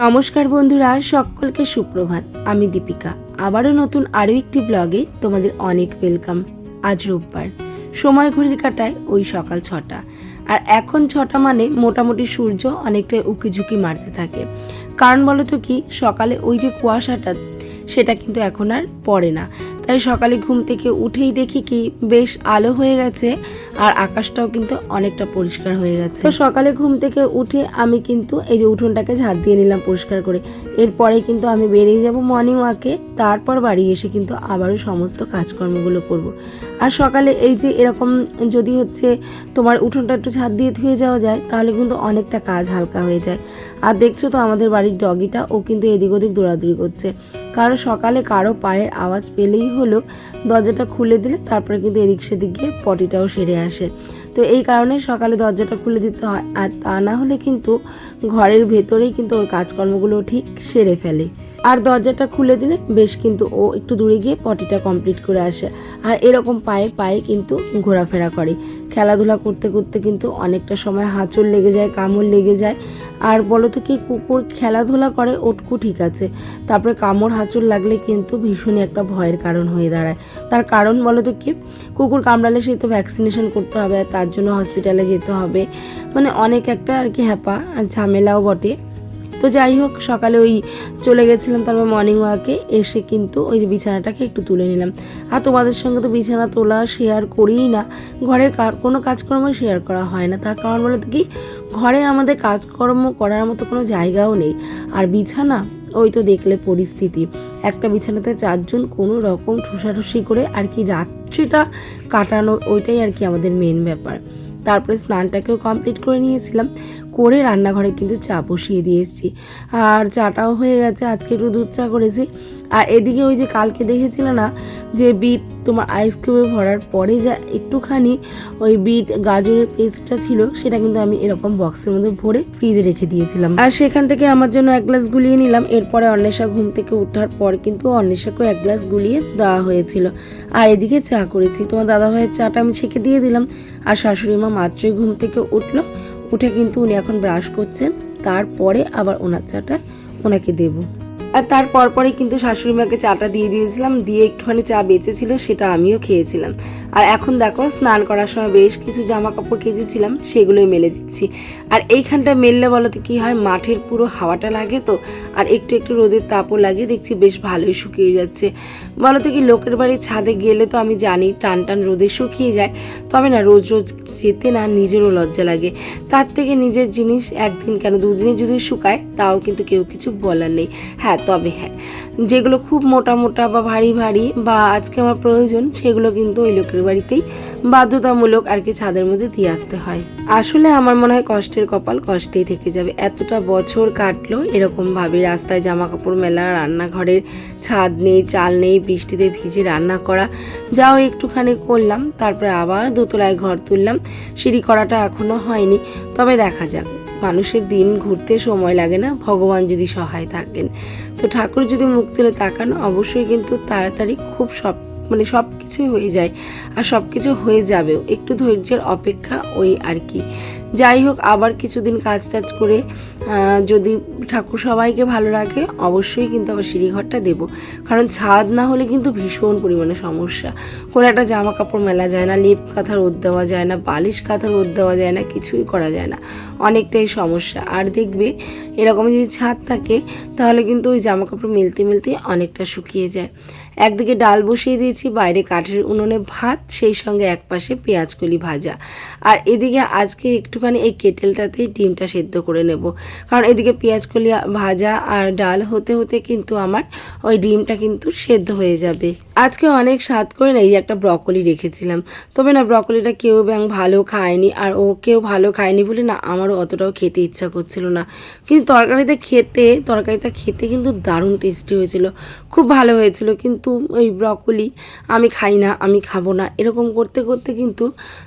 নমস্কার বন্ধুরা, সকলকে সুপ্রভাত। আমি দীপিকা। আবারও নতুন আরও একটি ব্লগে তোমাদের অনেক ওয়েলকাম আজ রোববার। সময় ঘড়ির কাটায় ওই সকাল ছটা। আর এখন ছটা মানে মোটামুটি সূর্য অনেকটাই উকিঝুঁকি মারতে থাকে। কারণ বলো তো কি, সকালে ওই যে কুয়াশাটা, সেটা কিন্তু এখন আর পড়ে না। তাই সকালে ঘুম থেকে উঠেই দেখি কি বেশ আলো হয়ে গেছে আর আকাশটাও কিন্তু অনেকটা পরিষ্কার হয়ে গেছে। তো সকালে ঘুম থেকে উঠে আমি কিন্তু এই যে উঠোনটাকে ঝাঁট দিয়ে নিলাম পরিষ্কার করে। এরপরে কিন্তু আমি বেরিয়ে যাব মর্নিং ওয়াকে তারপর বাড়ি এসে কিন্তু আবারও সমস্ত কাজকর্মগুলো করব। আর সকালে এই যে এরকম যদি হচ্ছে তোমার উঠোনটা একটু ছাদ দিয়ে ধুয়ে যাওয়া যায়, তাহলে কিন্তু অনেকটা কাজ হালকা হয়ে যায়। আর দেখছ তো আমাদের বাড়ির ডগিটা ও কিন্তু এদিক ওদিক দৌড়াদৌড়ি করছে। কারণ সকালে কারও পায়ের আওয়াজ পেলেই হলো দরজাটা খুলে দিলে তারপরে কিন্তু এদিক সেদিক গিয়ে পটিটাও সেরে আসে। তো এই কারণে সকালে দরজাটা খুলে দিতে হয়। আর তা না হলে কিন্তু ঘরের ভেতরেই কিন্তু ওর কাজকর্মগুলো ঠিক সেরে ফেলে। আর দরজাটা খুলে দিলে বেশ কিন্তু ও একটু দূরে গিয়ে পটিটা কমপ্লিট করে আসে। আর এরকম পায়ে পায়ে কিন্তু ঘোরাফেরা করে। খেলাধুলা করতে করতে কিন্তু অনেকটা সময় হাঁচড় লেগে যায়, কামড় লেগে যায়। আর বলো তো কি, কুকুর খেলাধুলা করে, ওটকু ঠিক আছে। তারপরে কামড় হাঁচড় লাগলে কিন্তু ভীষণই একটা ভয়ের কারণ হয়ে দাঁড়ায়। তার কারণ বলো তো কি, কুকুর কামড়ালে সে তো ভ্যাকসিনেশন করতে হবে তার জন্য হসপিটালে যেতে হবে। মানে অনেক একটা আর কি হ্যাপা আর ঝামেলাও বটে। তো যাই হোক, সকালে ওই চলে গেছিলাম তারপর মর্নিং ওয়াকে এসে কিন্তু ওই যে বিছানাটাকে একটু তুলে নিলাম। আর তোমাদের সঙ্গে তো বিছানা তোলা শেয়ার করিই না। কার- কোনো কাজকর্ম শেয়ার করা হয় না। তার কারণ বলতে কি, ঘরে আমাদের কাজকর্ম করার মতো কোনো জায়গাও নেই। আর বিছানা ওই তো দেখলে পরিস্থিতি। একটা বিছানাতে চারজন কোনো রকম ঠুসাঠুসি করে আর কি রাত্রিটা কাটানো, ওইটাই আর কি আমাদের মেন ব্যাপার। তারপরে স্নানটাকেও কমপ্লিট করে নিয়েছিলাম। করে রান্নাঘরে কিন্তু চা বসিয়ে দিয়ে এসেছি। আর চাটাও হয়ে গেছে, আজকে একটু দুধ চা করেছি। আর এদিকে ওই যে কালকে দেখেছিল না, যে বিট তোমার আইস কিউবে ভরার পরে যা একটুখানি ওই বিট গাজরের পেস্টটা ছিল, সেটা কিন্তু আমি এরকম বক্সের মধ্যে ভরে ফ্রিজে রেখে দিয়েছিলাম। আর সেখান থেকে আমার জন্য এক গ্লাস গুলিয়ে নিলাম। এরপরে অন্বেষা ঘুম থেকে ওঠার পর কিন্তু অন্বেষাকেও এক গ্লাস গুলিয়ে দেওয়া হয়েছিল। আর এদিকে চা করেছি। তোমার দাদাভাইয়ের চাটা আমি ছেঁকে দিয়ে দিলাম। আর শাশুড়ি মা মাত্রই ঘুম থেকে উঠল। উঠে কিন্তু উনি এখন ব্রাশ করছেন। তারপরে আবার ওনার চাটা ওনাকে দেবো। আর তার পরপরই কিন্তু শাশুড়ি মাকে চাটা দিয়ে দিয়েছিলাম, দিয়ে একটুখানি চা বেঁচেছিল, সেটা আমিও খেয়েছিলাম। আর এখন দেখো, স্নান করার সময় বেশ কিছু জামা কাপড় কেচেছিলাম, সেগুলোই মেলে দিচ্ছি। আর এইখানটা মেললে বলো তো কী হয়, মাঠের পুরো হাওয়াটা লাগে তো, আর একটু একটু রোদের তাপও লাগে দেখছি বেশ ভালোই শুকিয়ে যাচ্ছে। বলো তো কি, লোকের বাড়ির ছাদে গেলে তো আমি জানি টান টান রোদে শুকিয়ে যায়, তবে না, রোজ রোজ যেতে না নিজেরও লজ্জা লাগে। তার থেকে নিজের জিনিস একদিন কেন, দুদিনে যদি শুকায়, তাও কিন্তু কেউ কিছু বলার নেই। হ্যাঁ তবে হ্যাঁ যেগুলো খুব মোটা মোটা বা ভারী ভারী বা আজকে আমার প্রয়োজন, সেগুলো কিন্তু ওই লোকের বাড়িতেই বাধ্যতামূলক আর কি ছাদের মধ্যে দিয়ে আসতে হয়। আসলে আমার মনে হয় কষ্টের কপাল কষ্টেই থেকে যাবে। এতটা বছর কাটলো এরকম ভাবে রাস্তায় জামা কাপড় মেলা, রান্নাঘরের ছাদ নেই, চাল নেই, বৃষ্টিতে ভিজে রান্না করা, যাও একটুখানি করলাম, তারপরে আবার দোতলায় ঘর তুললাম, সিঁড়ি করাটা এখনও হয়নি, তবে দেখা যাক। মানুষের দিন ঘুরতে সময় লাগে না, ভগবান যদি সহায় থাকেন। তো ঠাকুর যদি মুখ তুলে তাকান, অবশ্যই কিন্তু তাড়াতাড়ি খুব সব মানে সব কিছুই হয়ে যায়। আর সব কিছু হয়ে যাবেও। একটু ধৈর্যের অপেক্ষা ওই আর কি। যাই হোক, আবার কিছুদিন কাজ টাজ করে যদি ঠাকুর সবাইকে ভালো রাখে, অবশ্যই কিন্তু আবার সিঁড়িঘরটা দেবো। কারণ ছাদ না হলে কিন্তু ভীষণ পরিমাণে সমস্যা। কোনো একটা জামা কাপড় মেলা যায় না, লেপ কাঁথা রোদ দেওয়া যায় না, বালিশ কাঁথা রোদ দেওয়া যায় না, কিছুই করা যায় না। অনেকটাই সমস্যা। আর দেখবে, এরকম যদি ছাদ থাকে, তাহলে কিন্তু ওই জামা কাপড় মেলতে মেলতে অনেকটা শুকিয়ে যায়। একদিকে ডাল বসিয়ে দিয়েছি, বাইরে কাঠের উনুনে ভাত, সেই সঙ্গে একপাশে পেঁয়াজকলি ভাজা। আর এদিকে আজকে একটুখানি এই কেটেলটাতেই ডিমটা সেদ্ধ করে নেব। কারণ এদিকে পেঁয়াজকলি ভাজা আর ডাল হতে হতে কিন্তু আমার ওই ডিমটা কিন্তু সেদ্ধ হয়ে যাবে। আজকে অনেক স্বাদ করে না এই একটা ব্রকলি রেখেছিলাম। তবে না, ব্রকলিটা কেউ ব্যাং ভালো খায়নি আর ও কেউ ভালো খায়নি বলে না আমারও অতটাও খেতে ইচ্ছা করছিল না। কিন্তু তরকারিতে খেতে, তরকারিটা খেতে কিন্তু দারুণ টেস্টি হয়েছিল। খুব ভালো হয়েছিল কিন্তু ওই ব্রকলি আমি খাই না, আমি খাব না। এরকম করতে করতে কিন্তু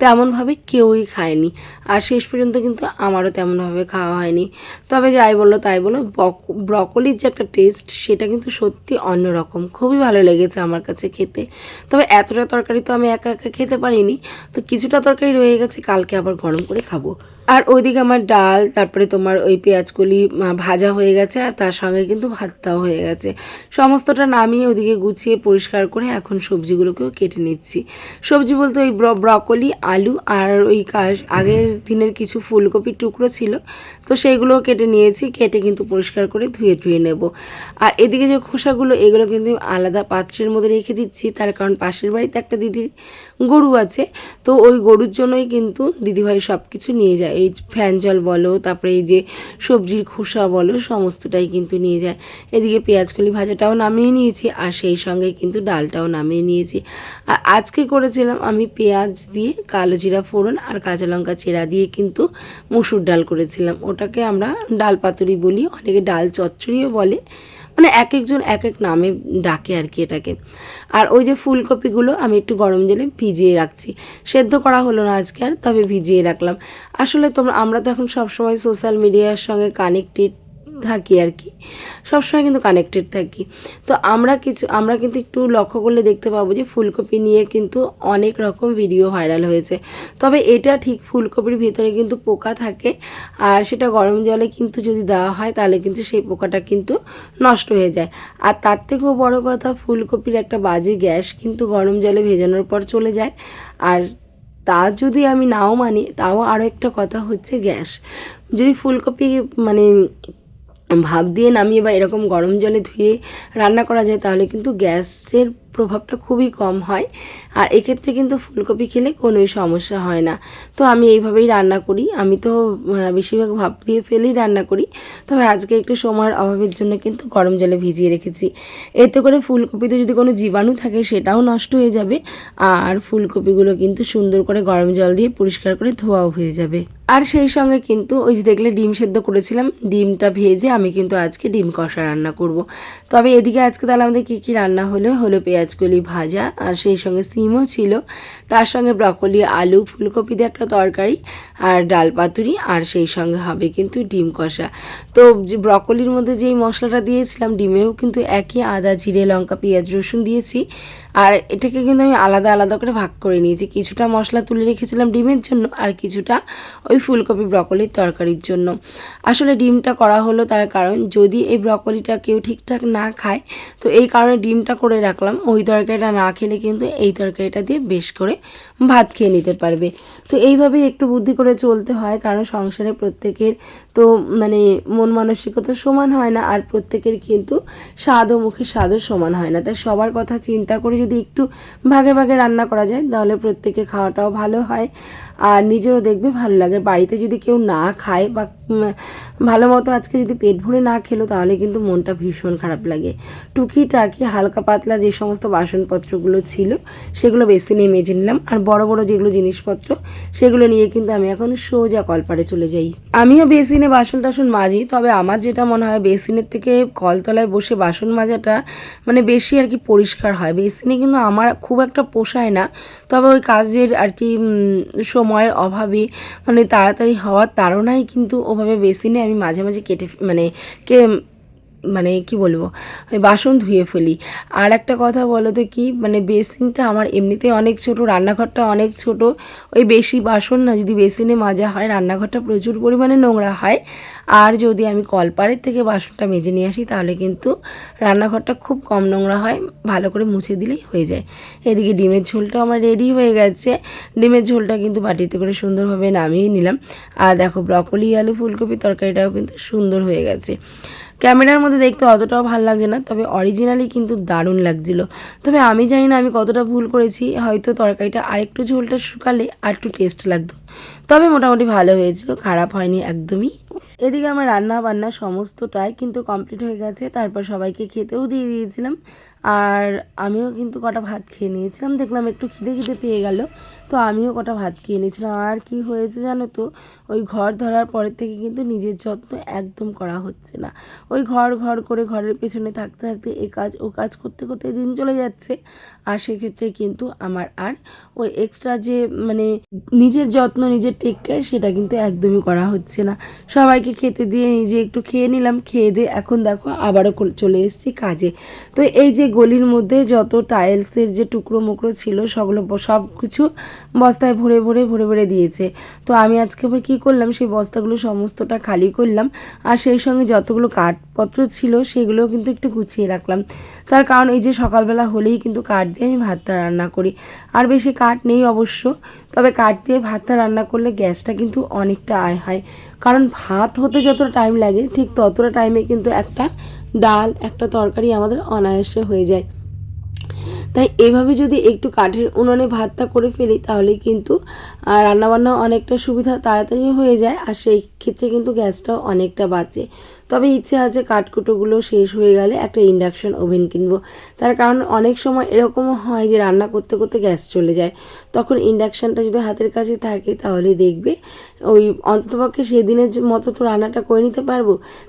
তেমনভাবে কেউই খায়নি। আর শেষ পর্যন্ত কিন্তু আমারও তেমনভাবে খাওয়া হয়নি। তবে যাই বলল তাই বলো ব্রকলির যে একটা টেস্ট সেটা কিন্তু সত্যি অন্যরকম। খুবই ভালো লেগেছে আমার কাছে খেতে। তবে এতটা তরকারি তো আমি একা একা খেতে পারিনি। তো কিছুটা তরকারি রয়ে গেছে, কালকে আবার গরম করে খাব। আর ওইদিকে আমার ডাল তারপরে তোমার ওই পেঁয়াজকলি আহ, ভাজা হয়ে গেছে আর তার সঙ্গে কিন্তু ভাতটাও হয়ে গেছে। সমস্তটা নামিয়ে ওদিকে গুছিয়ে পরিষ্কার করে এখন সবজিগুলোকেও কেটে নিচ্ছি। সবজি বলতে ওই ব্র- ব্রকলি আলু আর ওই আগের দিনের কিছু ফুলকপির টুকরো ছিল তো সেইগুলোও কেটে নিয়েছি কেটে কিন্তু পরিষ্কার করে ধুয়ে ধুয়ে নেব। আর এদিকে যে খোসাগুলো এগুলো কিন্তু আলাদা পাত্রের মধ্যে রেখে দিচ্ছি তার কারণ পাশের বাড়িতে একটা দিদির গরু আছে তো ওই গরুর জন্যই কিন্তু দিদিভাই সব কিছু নিয়ে যায়। এই ফ্যান জল বলো, তারপরে এই যে সবজির খোসা বলো, সমস্তটাই কিন্তু নিয়ে যায়। এদিকে পেঁয়াজকলি ভাজাটাও নামিয়ে নিয়েছি, আর সেই সঙ্গে কিন্তু ডালটাও নামিয়ে নিয়েছি। আর আজকে করেছিলাম আমি পেঁয়াজ দিয়ে কালো জিরা ফোড়ন আর কাঁচা লঙ্কা চেরা দিয়ে কিন্তু মুসুর ডাল করেছিলাম। ওটাকে আমরা ডাল পাতুরি বলি, অনেকে ডাল চচ্চড়িও বলে। মানে এক একজন এক এক নামে ডাকে আর কি এটাকে। আর ওই যে ফুলকপিগুলো আমি একটু গরম জলে ভিজিয়ে রাখছি। সেদ্ধ করা হলো না আজকে আর, তবে ভিজিয়ে রাখলাম। আসলে তোমরা আমরা তো এখন সবসময় সোশ্যাল মিডিয়ার সঙ্গে কানেক্টেড থাকি আর কি। সবসময় কিন্তু কানেক্টেড থাকি। তো আমরা কিছু, আমরা কিন্তু একটু লক্ষ্য করলে দেখতে পাবো যে ফুলকপি নিয়ে কিন্তু অনেক রকম ভিডিও ভাইরাল হয়েছে। তবে এটা ঠিক ফুলকপির ভিতরে কিন্তু পোকা থাকে আর সেটা গরম জলে কিন্তু যদি দেওয়া হয় তাহলে কিন্তু সেই পোকাটা কিন্তু নষ্ট হয়ে যায়। আর তার থেকেও বড় কথা ফুলকপির একটা বাজে গ্যাস কিন্তু গরম জলে ভেজানোর পর চলে যায়। আর তা যদি আমি নাও মানি তাও আরও একটা কথা হচ্ছে গ্যাস। যদি ফুলকপি মানে ভাপ দিয়ে নামিয়ে বা এরকম গরম জলে ধুয়ে রান্না করা যায় তাহলে কিন্তু গ্যাসের প্রভাবটা খুবই কম হয়। আর এক্ষেত্রে কিন্তু ফুলকপি খেলে কোনোই সমস্যা হয় না। তো আমি এইভাবেই রান্না করি। আমি তো বেশিরভাগ ভাপ দিয়ে ফেলেই রান্না করি। তবে আজকে একটু সময়ের অভাবের জন্য কিন্তু গরম জলে ভিজিয়ে রেখেছি। এতে করে ফুলকপিতে যদি কোনো জীবাণু থাকে সেটাও নষ্ট হয়ে যাবে। আর ফুলকপিগুলো কিন্তু সুন্দর করে গরম জল দিয়ে পরিষ্কার করে ধোয়াও হয়ে যাবে। আর সেই সঙ্গে কিন্তু ওই যে দেখলে ডিম সেদ্ধ করেছিলাম, ডিমটা ভেজে আমি কিন্তু আজকে ডিম কষা রান্না করব। তবে এদিকে আজকে তাহলে আমাদের কী কী রান্না হলো? হলো পেঁয়াজকলি ভাজা আর সেই সঙ্গে সিমও ছিল। তার সঙ্গে ব্রকলি, আলু, ফুলকপি দিয়ে একটা তরকারি আর ডাল পাতুরি আর সেই সঙ্গে হবে কিন্তু ডিম কষা। তো ব্রকলির মধ্যে যেই মশলাটা দিয়েছিলাম, ডিমেও কিন্তু একই আদা, জিরে, লঙ্কা, পেঁয়াজ, রসুন দিয়েছি। আর এটাকে কিন্তু আমি আলাদা আলাদা করে ভাগ করে নিয়েছি কিছুটা মশলা তুলে রেখেছিলাম ডিমের জন্য আর কিছুটা ওই ফুলকপি ব্রকলির তরকারির জন্য। আসলে ডিমটা করা হলো তার কারণ যদি এই ব্রকলিটা কেউ ঠিকঠাক না খায়, তো এই কারণে ডিমটা করে রাখলাম। ওই তরকারিটা না খেলে কিন্তু এই তরকারিটা দিয়ে বেশ করে ভাত খেয়ে নিতে পারবে। তো এইভাবেই একটু বুদ্ধি করে চলতে হয়, কারণ সংসারে প্রত্যেকের তো মানে মন মানসিকতা সমান হয় না আর প্রত্যেকের কিন্তু স্বাদ ও মুখের স্বাদও সমান হয় না। তাই সবার কথা চিন্তা করে যদি একটু ভাগে ভাগে রান্না করা যায়, তাহলে প্রত্যেকের খাওয়াটাও ভালো হয়। আর নিজেরও দেখবে ভালো লাগে। বাড়িতে যদি কেউ না খায় বা ভালো মতো আজকে যদি পেট ভরে না খেলো তাহলে কিন্তু মনটা ভীষণ খারাপ লাগে। টুকিটাকি হালকা পাতলা যে সমস্ত বাসনপত্রগুলো ছিল সেগুলো বেসিনে মেজে নিলাম। আর বড় বড় যেগুলো জিনিসপত্র সেগুলো নিয়ে কিন্তু আমি এখন সোজা কলপাড়ে চলে যাই। আমিও বেসিনে বাসন টাসন মাজি তবে আমার যেটা মনে হয় বেসিনের থেকে কলতলায় বসে বাসন মাজাটা মানে বেশি আর কি পরিষ্কার হয়। বেসিনে কিন্তু আমার খুব একটা পোষায় না তবে ওই কাজের আর কি উম, সময়ের অভাবে মানে তাড়াতাড়ি হওয়ার তাড়নায় কিন্তু ওভাবে বেশি বেসিনে আমি মাঝে মাঝে কেটে মানে কে মানে কি বলব বাসন ধুয়ে ফেলি। আর একটা কথা বলো তো কি মানে বেসিনটা আমার এমনিতেই অনেক ছোট, রান্নাঘরটা অনেক ছোট। ওই বেশি বাসন না, যদি বেসিনে মাজা হয়, রান্নাঘরটা প্রচুর পরিমাণে নোংরা হয়। আর যদি আমি কলপাড়ের থেকে বাসনটা মেজে নিয়ে আসি, তাহলে কিন্তু রান্নাঘরটা খুব কম নোংরা হয়, ভালো করে মুছে দিলেই হয়ে যায়। এদিকে ডিমের ঝোলটাও আমার রেডি হয়ে গেছে। ডিমের ঝোলটা কিন্তু বাটিতে করে সুন্দরভাবে নামিয়ে নিলাম। আর দেখো, ব্রকলি, আলু, ফুলকপি তরকারিটাও কিন্তু সুন্দর হয়ে গেছে। ক্যামেরার মধ্যে দেখতে অতটাও ভালো লাগছে না, তবে অরিজিনালি কিন্তু দারুণ লাগছিল। তবে আমি জানি না আমি কতটা ভুল করেছি, হয়তো তরকারিটা আরেকটু ঝোলটা শুকালে আর একটু টেস্ট লাগতো। তবে মোটামুটি ভালো হয়েছিল, খারাপ হয়নি একদমই। এদিকে আমার রান্না বান্না সমস্তটাই কিন্তু কমপ্লিট হয়ে গেছে। তারপর সবাইকে খেতেও দিয়ে দিয়েছিলাম। আর আমিও কিন্তু কটা ভাত খেয়ে নিয়েছিলাম। দেখলাম একটু খিদে খিদে পেয়ে গেল। তো আমিও কটা ভাত খেয়ে নিয়েছিলাম। আর কি হয়েছে জানো তো? ওই ঘর ধরার পরের থেকে কিন্তু নিজের যত্ন একদম করা হচ্ছে না। ওই ঘর ঘর করে ঘরের পেছনে থাকতে থাকতে এ কাজ, ও কাজ করতে করতে দিন চলে যাচ্ছে। আর সেক্ষেত্রে কিন্তু আমার আর ওই এক্সট্রা যে মানে নিজের যত্ন নিজের টেক কেয়ার সেটা কিন্তু একদমই করা হচ্ছে না। সবাইকে খেতে দিয়ে নিজে একটু খেয়ে নিলাম, খেয়ে দিয়ে এখন দেখো আবারও চলে এসেছি কাজে। তো এই যে গলির মধ্যে যত টাইলসের যে টুকরো মুকরো ছিল সবগুলো সব কিছু বস্তায় ভরে ভরে ভরে ভরে দিয়েছে। তো আমি আজকে আবার কী করলাম, সেই বস্তাগুলো সমস্তটা খালি করলাম। আর সেই সঙ্গে যতগুলো কাঠপত্র ছিল, সেগুলোও কিন্তু একটু গুছিয়ে রাখলাম। তার কারণ এই যে সকালবেলা হলেই কিন্তু কাঠ দিয়ে আমি ভাতটা রান্না করি। আর বেশি কাঠ নেই অবশ্য, তবে কাঠ দিয়ে ভাতটা রান্না করলে গ্যাসটা কিন্তু অনেকটা আয় হয়। কারণ ভাত হতে যতটা টাইম লাগে, ঠিক ততটা টাইমে কিন্তু একটা ডাল, একটা তরকারি আমাদের অনায়াসে হয়ে যায়। তাই এভাবে যদি একটু কাঠের উনুনে ভাতটা করে ফেলি, তাহলে কিন্তু রান্নাবান্না অনেকটা সুবিধা তাড়াতাড়ি হয়ে যায়, আর সেই ক্ষেত্রে কিন্তু গ্যাসটাও অনেকটা বাঁচে। তবে ইচ্ছে আছে কাঠকুটোগুলো শেষ হয়ে গেলে একটা ইন্ডাকশন ওভেন কিনবো। তার কারণ অনেক সময় এরকমও হয় যে রান্না করতে করতে গ্যাস চলে যায়। তখন ইন্ডাকশানটা যদি হাতের কাছে থাকে, তাহলে দেখবে, ওই অন্ততপক্ষে সেদিনের মতো তো রান্নাটা করে নিতে পারব,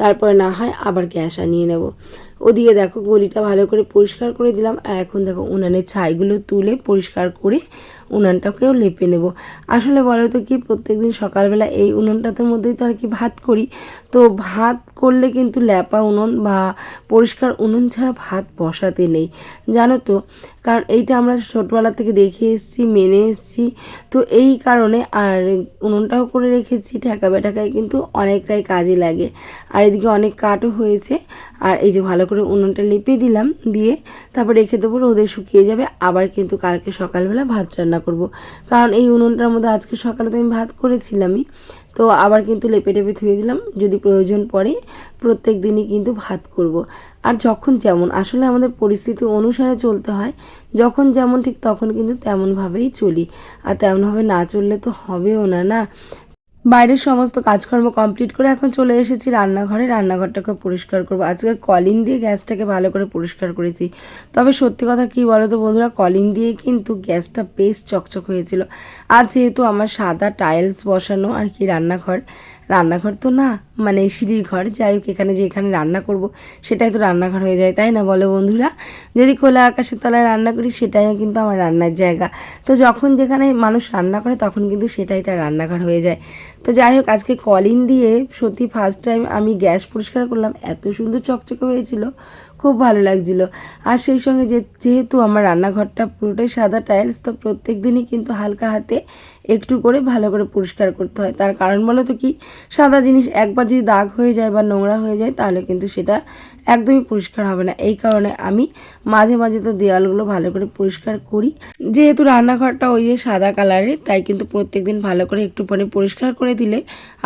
তারপরে না হয় আবার গ্যাস আনিয়ে নেব। ওদিকে দেখো গলিটা ভালো করে পরিষ্কার করে দিলাম। আর এখন দেখো উনানের ছাইগুলো তুলে পরিষ্কার করে উনানটাকেও লেপে নেব। আসলে বলো তো কি, প্রত্যেকদিন সকালবেলা এই উনুনটাতে মধ্যেই তো আর কি ভাত করি। তো ভাত করলে কিন্তু ল্যাপা উনুন বা পরিষ্কার উনুন ছাড়া ভাত বসাতে নেই। জানো তো, কারণ এইটা আমরা ছোটবেলা থেকে দেখে এসেছি, মেনে এসেছি। তো এই কারণে আর উনুনটাও করে রেখেছি ঠেকা বেটাকায় কিন্তু অনেকটাই কাজে লাগে। আর এদিকে অনেক কাঠও হয়েছে। আর এই যে ভালো করে উনুনটা লিপে দিলাম, দিয়ে তারপর রেখে দেবো, রোদে শুকিয়ে যাবে। আবার কিন্তু কালকে সকালবেলা ভাত রান্না করব। কারণ এই উনুনটার মধ্যে আজকে সকালে তো আমি ভাত করেছিলামই। তো আবার কিন্তু লেপে টেপে ধুয়ে দিলাম, যদি প্রয়োজন পড়ে প্রত্যেক দিনই কিন্তু ভাত করব। আর যখন যেমন, আসলে আমাদের পরিস্থিতি অনুসারে চলতে হয়, যখন যেমন ঠিক তখন কিন্তু তেমনভাবেই চলি। আর তেমনভাবে না চললে তো হবেও না না? বাইরের সমস্ত কাজকর্ম কমপ্লিট করে এখন চলে এসেছি রান্নাঘরে। রান্নাঘরটাকে পরিষ্কার করব। আজকে কলিন দিয়ে গ্যাসটাকে ভালো করে পরিষ্কার করেছি। তবে সত্যি কথা কি বলো তো বন্ধুরা, কলিন দিয়ে কিন্তু গ্যাসটা বেশ চকচক হয়েছিল। আর যেহেতু আমার সাদা টাইলস বসানো আর কি রান্নাঘর রান্নাঘর তো না মানে সিঁড়ির ঘর, যাই হোক এখানে যে এখানে রান্না করব, সেটাই তো রান্নাঘর হয়ে যায়, তাই না বলো বন্ধুরা? যদি খোলা আকাশের তলায় রান্না করি, সেটাই কিন্তু আমার রান্নার জায়গা। তো যখন যেখানে মানুষ রান্না করে, তখন কিন্তু সেটাই তার রান্নাঘর হয়ে যায়। তো যাই হোক, আজকে কলিন দিয়ে সত্যি ফার্স্ট টাইম আমি গ্যাস পরিষ্কার করলাম, এত সুন্দর চকচকে হয়েছিল, খুব ভালো লাগছিল। আর সেই সঙ্গে যে, যেহেতু আমার রান্নাঘরটা পুরোটাই সাদা টাইলস তো প্রত্যেক দিনই কিন্তু হালকা হাতে একটু করে ভালো করে পরিষ্কার করতে হয়। তার কারণ বলো তো কি? সাদা জিনিস একবার যদি দাগ হয়ে যায় বা নোংরা হয়ে যায়, তাহলে কিন্তু সেটা একদমই পরিষ্কার হবে না। এই কারণে আমি মাঝে মাঝে তো দেওয়ালগুলো ভালো করে পরিষ্কার করি। যেহেতু রান্নাঘরটা ওই যে সাদা কালারের, তাই কিন্তু প্রত্যেক দিন ভালো করে একটু পরে পরিষ্কার করে দিলে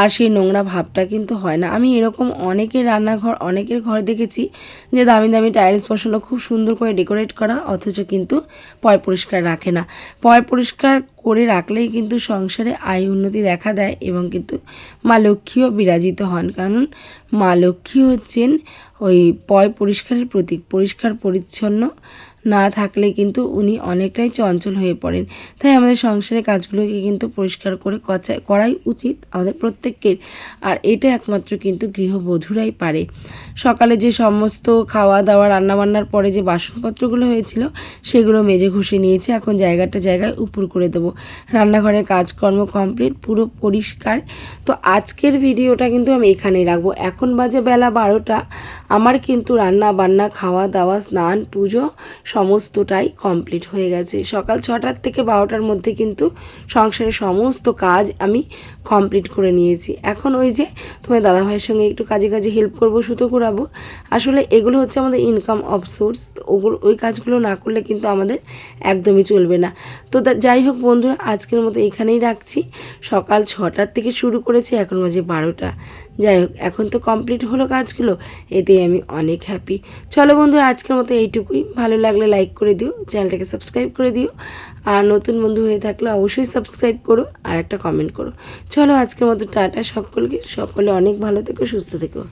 আর সেই নোংরা ভাবটা কিন্তু হয় না। আমি এরকম অনেকের রান্নাঘর, অনেকের ঘর দেখেছি যে দামি দামি টাইলস বসানো, খুব সুন্দর করে ডেকোরেট করা, অথচ কিন্তু পয় পরিষ্কার রাখে না। পয় পরিষ্কার করে রাখলেই কিন্তু সংসারে আয় উন্নতি দেখা দেয় এবং কিন্তু মা লক্ষ্মীও বিরাজিত হন। কারণ মা লক্ষ্মী হচ্ছেন ওই পয় পরিষ্কারের প্রতীক, পরিষ্কার, পরিচ্ছন্ন। না থাকলে কিন্তু উনি অনেকটাই চঞ্চল হয়ে পড়েন। তাই আমাদের সংসারের কাজগুলোকে কিন্তু পরিষ্কার করে করাই উচিত আমাদের প্রত্যেকের। আর এটা একমাত্র কিন্তু গৃহবধূরাই পারে। সকালে যে সমস্ত খাওয়া দাওয়া রান্নাবান্নার পরে যে বাসনপত্রগুলো হয়েছিল, সেগুলো মেজে ঘষে নিয়েছি। এখন জায়গাটা জায়গায় উপর করে দেবো। রান্নাঘরের কাজকর্ম কমপ্লিট, পুরো পরিষ্কার। তো আজকের ভিডিওটা কিন্তু আমি এখানেই রাখব। এখন বাজে বেলা বারোটা। আমার কিন্তু রান্না বান্না খাওয়া দাওয়া স্নান, পুজো সমস্তটাই কমপ্লিট হয়ে গেছে। সকাল ছটার থেকে বারোটার মধ্যে কিন্তু সংসারের সমস্ত কাজ আমি কমপ্লিট করে নিয়েছি। এখন ওই যে তোমার দাদাভাইয়ের সঙ্গে একটু কাজে কাজে হেল্প করব, সুতো করাবো আসলে এগুলো হচ্ছে আমাদের ইনকাম অফ সোর্স ওগুলো, ওই কাজগুলো না করলে কিন্তু আমাদের একদমই চলবে না। তো যাই হোক বন্ধুরা, আজকের মতো এখানেই রাখছি। সকাল ছটার থেকে শুরু করেছি, এখন বাজে বারোটা। যাই হোক, এখন তো কমপ্লিট হলো কাজগুলো, এতেই আমি অনেক হ্যাপি চলো বন্ধুরা আজকের মতো এইটুকুই। ভালো লাগলে লাইক করে দিও, চ্যানেলটাকে সাবস্ক্রাইব করে দিও। আর নতুন বন্ধু হয়ে থাকলে অবশ্যই সাবস্ক্রাইব করো আর একটা কমেন্ট করো। চলো আজকের মতো টাটা সকলকে, সকলে অনেক ভালো থেকো, সুস্থ থেকো।